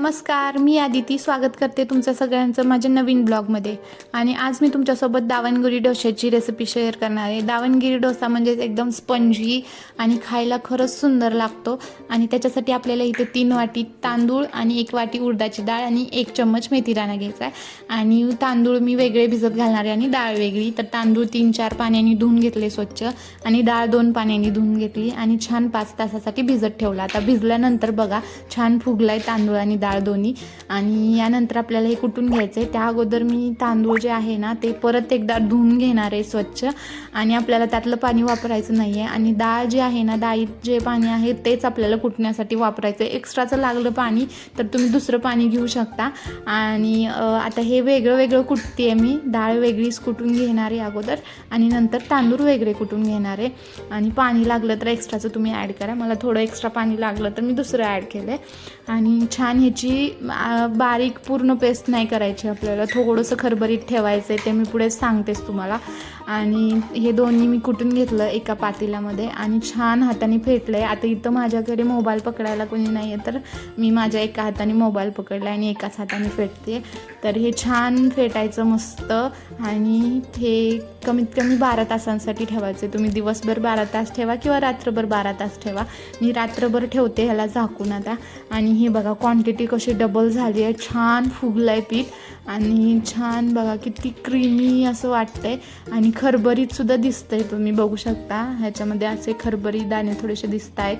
नमस्कार मी आदिती. स्वागत करते तुमचं सगळ्यांचं माझ्या नवीन ब्लॉगमध्ये. आणि आज मी तुमच्यासोबत दावणगिरी डोश्याची रेसिपी शेअर करणार आहे. दावणगिरी डोसा म्हणजे एकदम स्पंजी आणि खायला खरंच सुंदर लागतो. आणि त्याच्यासाठी आपल्याला इथे तीन वाटी तांदूळ आणि एक वाटी उडदाची डाळ आणि एक चम्मच मेथी दाणा घ्यायचा आहे. आणि तांदूळ मी वेगळे भिजत घालणार आहे आणि डाळ वेगळी. तर तांदूळ तीन चार पाण्याने धुवून घेतले स्वच्छ. आणि डाळ दोन पाण्याने धुवून घेतली आणि छान पाच तासासाठी भिजत ठेवला. आता भिजल्यानंतर बघा छान फुगलाय तांदूळ आणि डाळ. डाळ दोन्ही. आणि यानंतर आपल्याला हे कुटून घ्यायचं आहे त्या अगोदर मी तांदूळ जे आहे ना ते परत एकदा धुवून घेणार आहे स्वच्छ. आणि आपल्याला त्यातलं पाणी वापरायचं नाही आहे आणि डाळ जी आहे ना डाळीत जे पाणी आहे तेच आपल्याला कुटण्यासाठी वापरायचं आहे एक्स्ट्राचं लागलं पाणी तर तुम्ही दुसरं पाणी घेऊ शकता. आणि आता हे वेगळं वेगळं कुटते आहे मी. डाळ वेगळीच कुटून घेणार आहे अगोदर. आणि नंतर तांदूळ वेगळे कुटून घेणार आहे. आणि पाणी लागलं तर एक्स्ट्राचं तुम्ही ॲड करा. मला थोडं एक्स्ट्रा पाणी लागलं तर मी दुसरं ॲड केलं आहे आणि छान ह्याची बारीक पूर्ण पेस्ट नाही करायची आपल्याला. थोडंसं खरबरीत ठेवायचं आहे ते मी पुढे सांगतेच तुम्हाला. आणि हे दोन्ही मी कुठून घेतलं एका पातेल्यामध्ये आणि छान हाताने फेटलं आहे आता इथं माझ्याकडे मोबाईल पकडायला कोणी नाही आहे तर मी माझ्या एका हाताने मोबाईल पकडला आणि एकाच हाताने फेटते. तर हे छान फेटायचं मस्त आणि हे कमीत कमी बारा तासांसाठी ठेवायचे तुम्ही दिवसभर बारा तास ठेवा किंवा रात्रभर बारा तास ठेवा. मी रात्रभर ठेवते ह्याला झाकून आता. आणि हे बघा क्वांटिटी कशी डबल झाली आहे. छान फुगलं आहे पीठ. आणि छान बघा किती क्रीमी असं वाटतंय. आणि खरबरीत सुद्धा दिसतंय तुम्ही बघू शकता. ह्याच्यामध्ये असे खरबरी दाणे थोडेसे दिसत आहेत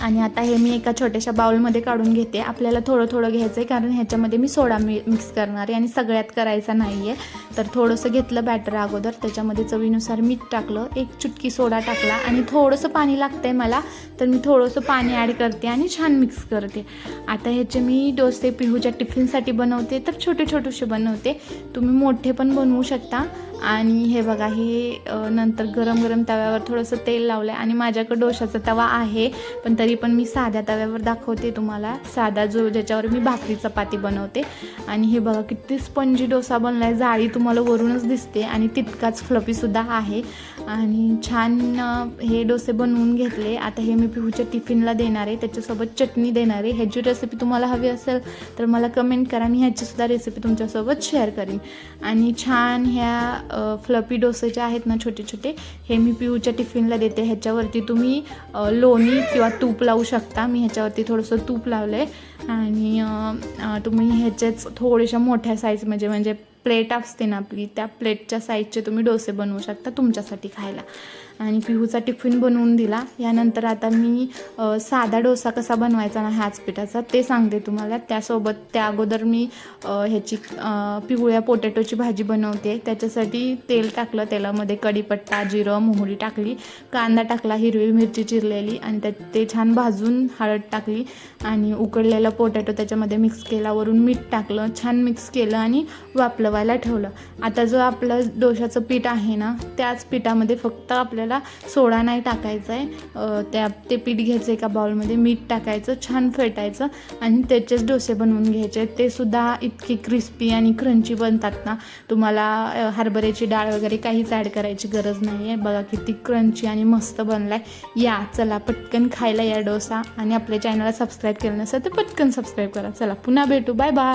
आणि आता हे मी एका छोट्याशा बाउलमध्ये काढून घेते. आपल्याला थोडं थोडं घ्यायचं आहे कारण ह्याच्यामध्ये मी सोडा मी मिक्स करणार आहे आणि सगळ्यात करायचा नाही आहे तर थोडंसं घेतलं बॅटर अगोदर. त्याच्यामध्ये चवीनुसार मीठ टाकलं. एक चुटकी सोडा टाकला. आणि थोडंसं पाणी लागतं आहे मला तर मी थोडंसं पाणी ॲड करते आणि छान मिक्स करते. आता ह्याचे मी डोसे पिहूच्या टिफिनसाठी बनवते. तर छोटे छोटेसे बनवते. तुम्ही मोठे पण बनवू शकता. आणि हे बघा हे नंतर गरम गरम तव्यावर थोडंसं तेल लावलं आहे आणि माझ्याकडं डोशाचा तवा आहे पण तरी पण मी साध्या तव्यावर दाखवते तुम्हाला. साधा जो ज्याच्यावर मी भाकरी चपाती बनवते. आणि हे बघा किती स्पंजी डोसा बनला आहे जाळी तुम्हाला वरूनच दिसते आणि तितकाच फ्लपीसुद्धा आहे. आणि छान हे डोसे बनवून घेतले. आता हे मी पिहूच्या टिफिनला देणार आहे त्याच्यासोबत चटणी देणार आहे. ह्याची रेसिपी तुम्हाला हवी असेल तर मला कमेंट करा मी ह्याचीसुद्धा रेसिपी तुमच्यासोबत शेअर करीन. आणि छान ह्या फ्लपी डोसे जे आहेत ना छोटे छोटे हे मी पिऊच्या टिफिनला देते. ह्याच्यावरती तुम्ही लोणी किंवा तूप लावू शकता. मी ह्याच्यावरती थोडंसं तूप लावलं आहे आणि तुम्ही ह्याच्याच थोड्याशा मोठ्या साईज म्हणजे म्हणजे प्लेट असते ना आपली त्या प्लेटच्या साईजचे तुम्ही डोसे बनवू शकता तुमच्यासाठी खायला. आणि पिहूचा टिफिन बनवून दिला. यानंतर आता मी साधा डोसा कसा बनवायचा ना ह्याच पिठाचा ते सांगते तुम्हाला. त्यासोबत त्या अगोदर मी ह्याची पिवळ्या पोटॅटोची भाजी बनवते. त्याच्यासाठी तेल टाकलं तेलामध्ये कढीपत्ता जिरं मोहरी टाकली कांदा टाकला हिरवी मिरची चिरलेली आणि त्या ते छान भाजून हळद टाकली आणि उकडलेला पोटॅटो त्याच्यामध्ये मिक्स केला वरून मीठ टाकलं छान मिक्स केलं आणि वापलवायला ठेवलं. आता जो आपलं डोशाचं पीठ आहे ना त्याच पिठामध्ये फक्त आपल्या आपल्याला सोडा नाही टाकायचा आहे त्या ते पीठ घ्यायचं एका बाउलमध्ये मीठ टाकायचं छान फेटायचं आणि त्याचेच डोसे बनवून घ्यायचे. ते सुद्धा इतकी क्रिस्पी आणि क्रंची बनतात ना. तुम्हाला हरभऱ्याची डाळ वगैरे काहीच ॲड करायची गरज नाही आहे बघा किती क्रंची आणि मस्त बनला आहे या चला पटकन खायला या डोसा आणि आपल्या चॅनलला सबस्क्राईब केलं नसेल तर पटकन सबस्क्राईब करा. चला पुन्हा भेटू. Bye bye